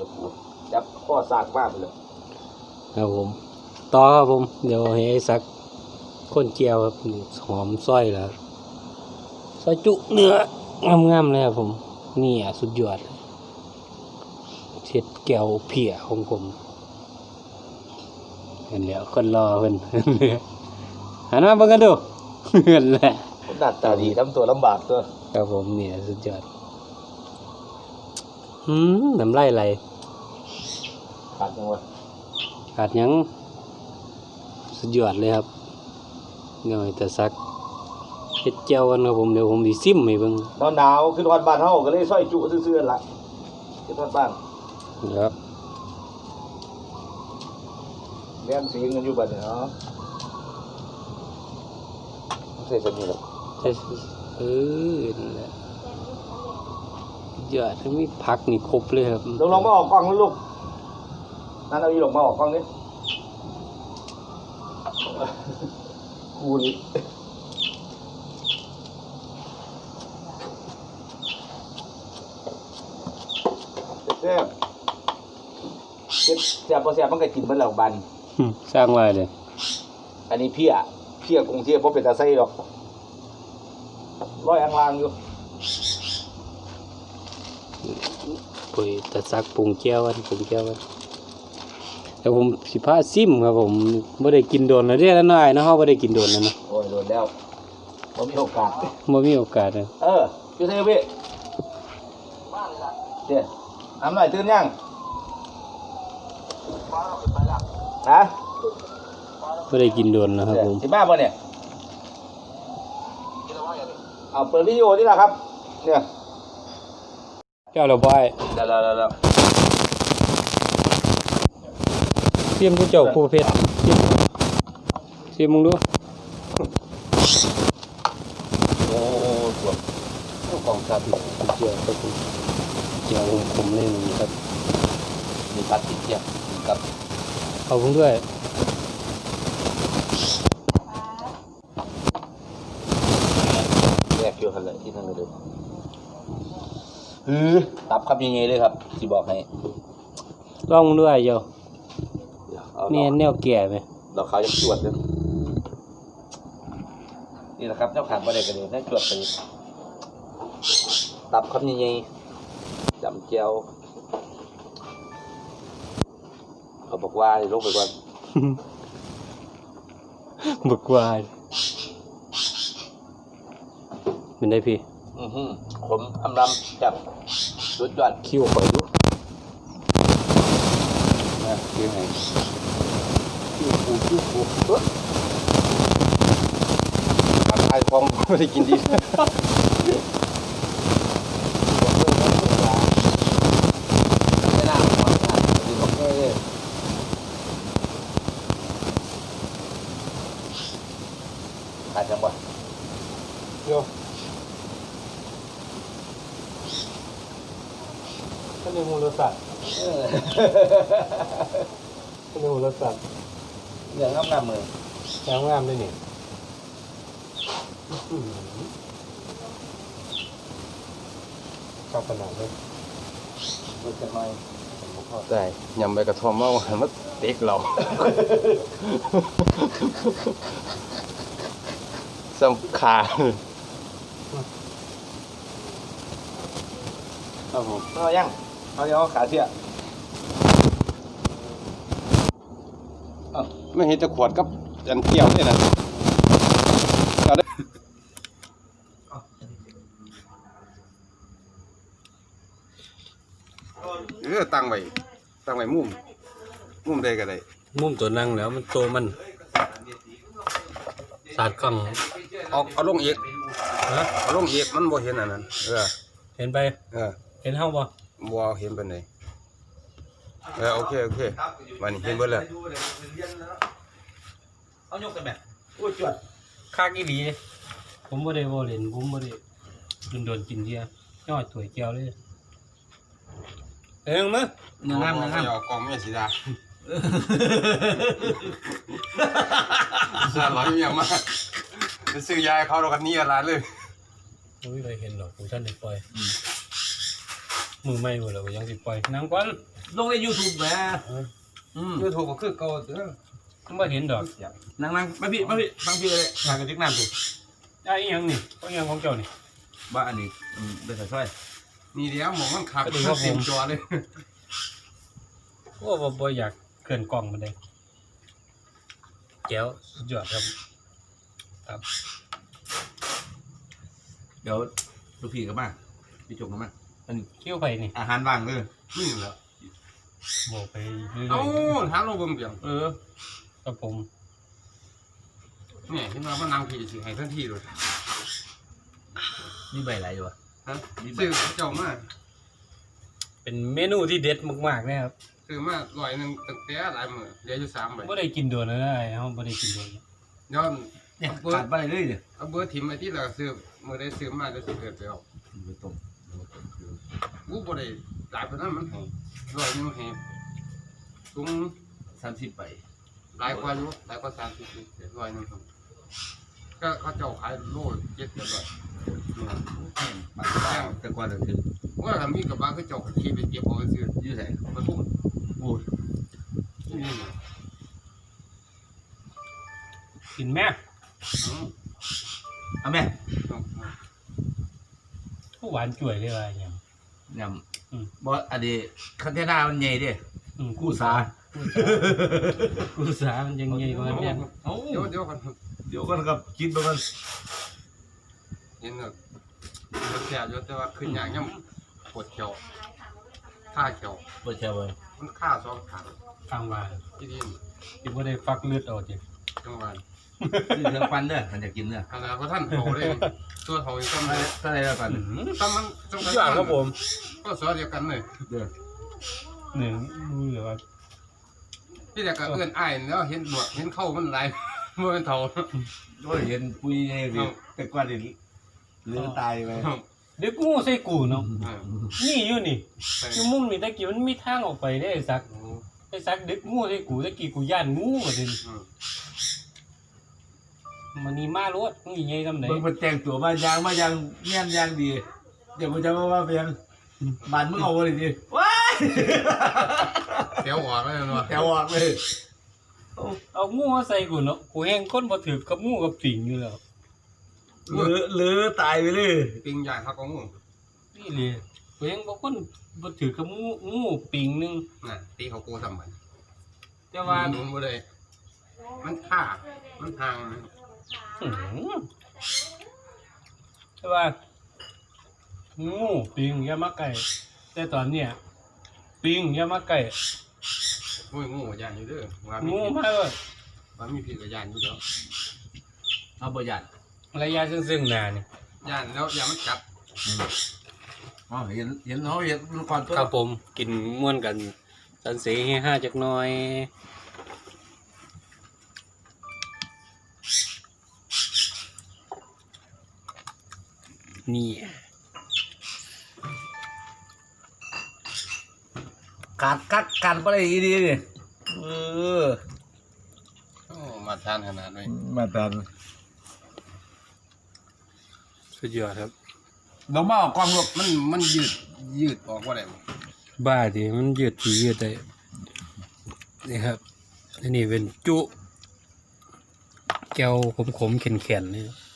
เลยกูจับข้อสากบ้าไปเลยครับผม ต่อครับผม เดี๋ยวให้ไอ้สักคนเจียวครับนี่หอมซอยแล้วซอยจุเนื้องามๆเลยครับผม นี่อะสุดยอดเช็ดแก้วเพียของผมเห็นแล้วคนรอเพิ่นหันมาเบิ่งกันดูเห็นแหละผมหน้าตาดีทำตัวลำบากตัวครับผมเนี่ยสุดยอดหืมน้ำลายไหล ขาดจังวะขาดหยังสุดยอดเลยครับเดี๋ยวให้แต่ซักเฮ็ดเจียวกันครับผมเดี๋ยวผมสิซิมให้เบิ่งหนาวหนาวขึ้นวันบ้านเฮาก็เลยซอยจุซื่อๆล่ะขึ้นวันบ้านครับเลี้ยงเสียงกันอยู่บัดเนี่ยเนาะใส่สนิทหรอกใช่เออนั่นแหละสุดยอดถ้ามีผักนี่ครบเลยครับลองลองมาออกกล้องแล้วลูก นั่นเอาอีหลงมาออกกล้องนี่กูนี่แซ่บเจ็บแซ่บพอแซ่บมันก็กินเบิ่แล้วบันหึสร้างไว้เลยอันนี้เพี้ยเพี้ยกรุงเทพบ่เป็นตาไส้หรอกร้อยอังลางอยู่ปุ๋ยแต่ซักปรุงเจียวกันปรุงเจียวกัน เดี๋ยวผมสิพาซิมครับผมบ่ได้กินโดนแล้วเด้อน้อยเนาะเฮาบ่ได้กินโดนแล้วเนาะโอ้ยโดนแล้วบ่มีโอกาสบ่มีโอกาสเลยเออพี่เซพี่เดี๋ยวน้ำหน่อยตื่นยังฮะบ่ได้กินโดนแล้วครับเดี๋ยวผมสิมาป่ะเนี่ยเอาเปิดวิดีโอนี่แหละครับเนี่ยเจ้าเราบ่อยเดี๋ยวเดี๋ยวเดี๋ยว เสียมผู้เจ้าผู้เพชรเสียมเสียมมึงดูโอ้โหตัวของซาบิเจียวครับผมเจียวผมเล่นครับมีปลาติดเทียบกับเอาผมด้วยแยกอยู่กันเลยที่นั่นเลยฮือตับครับยังไงเลยครับสิบอกให้ลองมึงด้วยเจ้าเดี๋ยว เอานี่แนวแก่ไหมเราขายยังจวดเลยนี่แหละครับเจ้าขาดประเด็นกันเลยนั่นจวดไปตับครับยังไงจำเจียวเขาบอกว่าให้ลงไปก่อนบึกวายเป็นได้พี่ อือหือผมทำรำแบบสุดยอดคิ้วข่อยดูนะคือไง คิวปูคิวปูเอ้อทำลายของไม่ได้กินดีไม่น่าหวานนะดีบอกเลยขาดจังบ่เดี๋ยวท่านในมูลสัตว์ เออท่านในมูลสัตว์เรื่องน้ำหน้ามือแงงามเลยนี่ชอบขนาดเลยรู้จักหน่อยได้ยำใบกระท่อมว่าหันมาเต็กเราสำคาครับผมเอายังเอายังเอาขาเสีย ไม่เห็นจะขวดกับอันเกี่ยวเนี่ยนะเอาได้เออตั้งไว้ตั้งไว้มุมมุมใดก็ได้มุมตัวนั่งแล้วมันโตมันสาดกล้องเอาเอาลงอีกฮะเอาลงอีกมันบ่เห็นอันนั้นเออเห็นไปเออเห็นเฮาบ่บ่เห็นปานใด เออโอเคโอเควันนี้เห็นเบิดแล้วเอายกกันแบบอุ้ยจวดคักอีหลีผมบ่ได้บ่เล่นผมบ่ได้โดนๆกินเที่ยย่อยถ้วยแก้วเลยเอ้งมั้ยเนื้องามเนื้องามเอากล่องแม่สีดาสาร้อยเมียมากไปซื้อยาให้เขาเรากันนี่ร้านเลยไม่เคยเห็นหรอกผมท่านได้ปล่อยมือไม่หมดแล้วก็ยังสิปล่อยนางกวน ลงใน YouTube แหมอืมยูทูบก็คือเก่าเด้อบ่เห็นดอกนั่งนั่งมาพี่มาพี่ฟังพี่เลยทางกระติกน้ำสิไอ้อีหยังนี่ก็อีหยังของเจ้านี่บ้าอันนี้อืมเป็นสายสร้อยนี่เดี๋ยวหมองมันขับก็ดูว่าผมเต็มจอเลยโอ้บ่บ่อยากเกินกล้องมันได้แก้วสุดยอดครับครับ เดี๋ยวลูกพี่ก็มาพี่จงก็มาอันนี้คิ้วไปนี่อาหารว่างเลยนี่แหล้ว บอกไปเรื่อยเอ้าถามเราเบิ่งเพียงๆเออครับผมเนี่ยเห็นว่ามันนางผีสิให้ทันทีเลยมีใบอะไรอยู่วะฮะซื้อเจ้ามาเป็นเมนูที่เด็ดมากๆนะครับซื้อมาร้อยหนึงตั้งแต่หลายมื้อเหลืออยู่3ใบบ่ได้กินโดนแล้วนะไอ้เฮาบ่ได้กินโดนย้อนเนี่ยขาดใบเลยเนี่ยเอาเบอร์ถิ่มไอ้ที่เราซื้อมื้อได้ซื้อมาได้สิเกิดไปเอาไปต้มกูบ่ได้ หลายปานนั้นมันให้ร้อยหนึงให้ถุงสามสิบใบหลายกว่าอยู่หลายกว่า30อยู่ร้อยหนึงครับก็เขาเจ้าขายโล700เนี่ยบางแต่กว่าจะถึงว่าทำมีกับบางเขาเจ้าก็ขี่ไปเก็บเอาไปซื้อยืดใส่ปทุมโอ้ยนี่นะกินแม่อืมเอาแม่เอาเอาผู้หวานจ่วยเลยว่าหยังย อืมำบอสอันนี้คันเทน่ามันใหญ่ดิอืมกู้สากูสามันยังใหญ่กว่านั้นเนี่ยเอ้าเดี๋ยวเดี๋ยวกันเดี๋ยวก่อนครับคิดไปก่อนเห็นเนอะมันแสบอยู่แต่ว่าขึ้นอย่างย่ำปวดเขียวข้าเขียวเปิดแชร์ไว้มันข้าสองขาฟังว่าที่ดินที่บ่ได้ฟักเลือดออกจิจังหวัด ซื้อเครื่องปั้นเด้อมันจะกินเนื้อขนาดพระท่านโตเลยตัวเขาอีกต้องเลยเท่าไหรแล้วกันตั้งมันจงสุดยอดครับผมก็สอเดียวกันเลยเด้อหนึ่งรู้เลยว่าที่แต่ก็เอื้อนอ้ายแล้วเห็นหนวดเห็นเข้ามันไหลายเมื่อเป็นเท่าโอ้ยเห็นปุยใหญ่ดิแต่กว่าดิเหลือตายไปเด็กงูใส่กูเนาะเออนี่อยู่นี่ใช่อยู่มุมนี่ตะกี้มันมีทางออกไปได้ไอ้สักไอ้สักดึกงูใส่กูตะกี้กูย่านงูว่าดิอื มมันนี่มารถมึงอีใหญ่ซำไหนเบิ่งมันแต่งตัวมายางมายางเงี้ยนยางดี เดี๋ยวมันจะมาว่าเป็นบานมึงเอาเลยดิว้ายเดี๋ยวออกแล้วเนาะแถวออกเลยเอางูมาใส่กูเนาะกูแห้งคนบ่ถือกับงูกับปิงอยู่แล้วเหลือเหลือตายไปเลยปิงใหญ่เขาก็งูนี่เลยกูแห้งบ่คนบ่ถือกับงูงูปิงหนึงน่ะตีเขาโกทำไมแต่ว่า หนุนบ่ได้มันฆ่ามันห่างอื้อ หือแต่ว่างูปิงอย่ามาใกล้แต่ตอนเนี้ยปิงอย่ามาใกล้โอ้ยงูยานอยู่เด้อว่ามีงูพิษมาเลยว่ามีพิษกับยานอยู่เด้อเอาบ่ยันระยะซึ่งๆหน้านี่ยานแล้วยานมันกัดอ๋อเห็นเห็นเขาเห็นมันก่อนตัวครับผมกินม่วนกันสันเสให้ห้าจักหน่อย นี่ขาดกักกันไปเลยดีดิเออโอ้มาทานขนาดนี้มาตันสุดยอดครับดอกมาออกกองลูกมันมันยืดยืดออกว่าได้บ่บ้าดิมันยืดทียืดได้นี่ครับอันนี้เป็นจุ แก้วขมๆแข็งๆนี่เ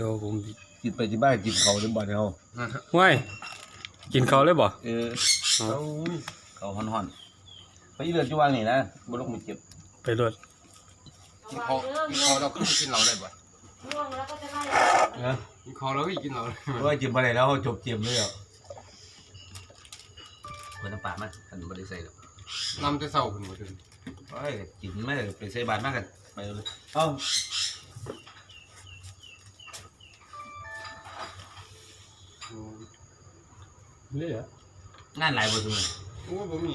ดี๋ยวผมกินไปที่บ้านกินเขาที่บ้านเขาว้ายกินเขาวเลยบ่ เอออ๋อเขาห่อนๆไปอีเลือดจุวางนี่นะบ่ลงมือเจ็บไปรถกินคอกินคอเราก็กินเราได้บ่ง่วงแล้วก็จะไล่นะกินคอเราก็กินเราได้เพราะว่าจิ้มไปได้แล้วเขาจบเจียมเลยอะคนน้ำปลาไหมท่านบ่ได้ใส่หรอกนำแต่เศร้าขึ้นมาถึงโอ้ยกินไม่ได้ไปใส่บาตรมากกันไปเลยเอ้า เลยอะงานหลายบ่ซุมื้อโอ้บ่มี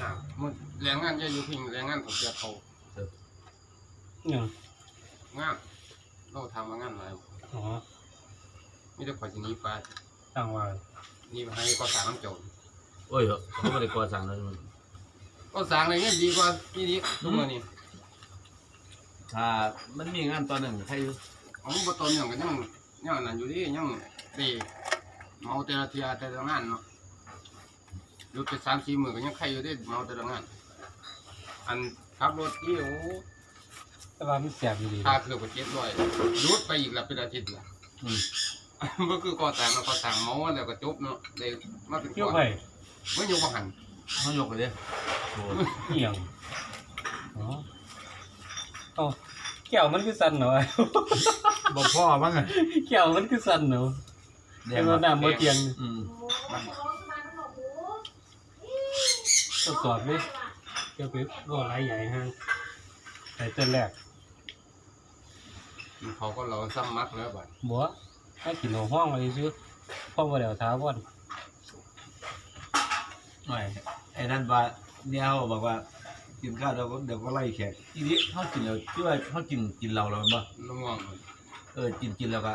งานมันแรงงานเยอะอยู่พิงแรงงานของเสียเขายังงานเราทำมางานหลายอ๋อมีแต่ข่อยสิหนี้ไปตั้งว่านี่ให้ก็สร้างน้ำโจรโอ้ยเขาบ่ได้ก่อสร้างแล้วมันก็สร้างอะไรเงี้ยดีกว่าพี่นี้ทุกมื้อนี้ถ้ามันมีงานตอนหนึงใครอยู่ เอาบ่ตอนยังก็ยังยังอันนั้นอยู่ดิยังตี เมาแต่ละเทียแต่ละงานเนาะหยุดไปสามสี่มื้อก็ยังใครอยู่ได้เมาแต่ละงาน อันขับรถที่โอ้แต่ว่ามันแซ่บดีค่าเครื่องก็เจ็ดร้อยหยุดไปอีกละเป็นอาทิตย์ละอืมก็คือก่อต่างแล้วก่อต่างเมาแล้วก็จบเนาะได้มาเป็นเกี่ยวก่อนไปไม่อยู่บ่หันเขายกไปเลยโอ้เหี่ยงอ๋อเอ้าแก้วมันคือสั่นเหรอบอกพ่อมั้งอะแก้วมันคือสั่นเหรอ แดเห็งนว่าน้ำบ่เตียง อืมทดสอบดิเกี่ยวกับบ่หลายใหญ่ฮะแต่ต้นแรกเขาก็เราซ้ำมักแล้วบัดบัวให้กินหัวห้องอะไรซื้อพ่อบ่ได้เอาท้าวอนไม่ไอ้นั่นว่าเนี่ยเขาบอกว่า กินข้าวเดี๋ยวก็เดี๋ยวก็ไล่แขกทีนี้เขากินแล้วที่ว่าเขากินกินเราแล้วมั้งน้ง่วงมันเออกินกินแล้วก็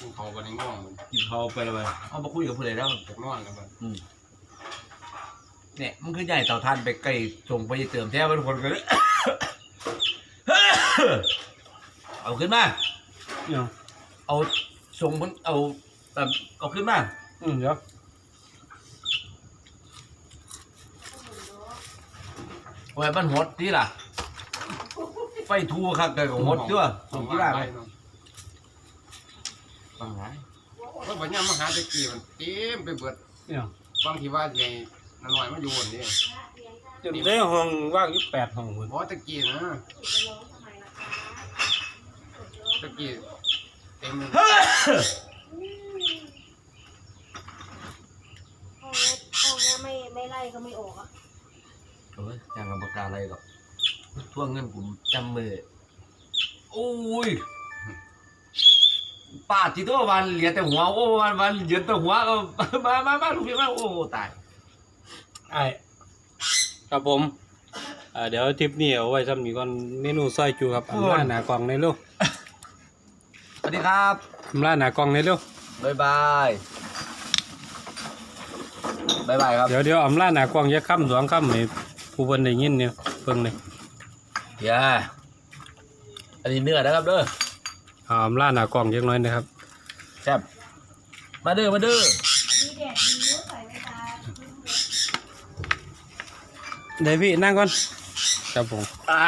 กินเขาบัดนี้ง่วงมันกินเขาไปแล้วไปเอามาคุยกับผู้ใดแล้วจะนอนแล้วบัดอืมเนี่ยมันคือใหญ่เต่าทานไปไกลส่งไปเติมแท้เป็นคนกันเลยเอาขึ้นมาเนี่ยเอาส่งมันเอาแบบเอาขึ้นมาอืมเดี๋ยวไว้มันหดที่ล่ะไฟทูคักเกิดของหดตัวส่งที่ล่ะไปไปเนาะ ฟังไหนเพราะบัดนี้มาหาตะกี้มันเต็มไปเบิดเนี่ยบางทีว่าใหญ่น้อยมาอยู่บนนี้จนได้ห้องว่างอยู่แปดห้องหมดเพราะตะกี้นะตะกี้เต็มห้องเนี้ยห้องเนี้ยไม่ไม่ไล่ก็ไม่ออกอะเอ้ยจางกับปากกาอะไรหรอกทั่วเงินผมจำมือโอ้ย ป้าที่ตัววันเหลียแต่หัวโอ้วันวันเหลียแต่หัวก็มามามาลูกพี่มาโอ้ตายไอ้ครับผมอ่าเดี๋ยวทริปนี้เอาไว้ซ้ำนี้ก่อนเมนูซอยจูครับอำลาหนากล่องในลูกสวัสดีครับอำลาหนากล่องในลูกบ๊ายบายบ๊ายบายครับเดี๋ยวเดี๋ยวอำลาหนากล่องจะค่ำสองค่ำให้ผู้เพิ่นได้ยินเนี่ยเพิ่งเลยอย่าอันนี้เนื้อนะครับเด้อเอาอำลาหนากล่องจักหน้อยนะครับแซ่บมาเด้อมาเด้อมีแดดดีเยอะใส่ไว้ตาเดี๋ยวพี่นั่งก่อน ครับผมอ่า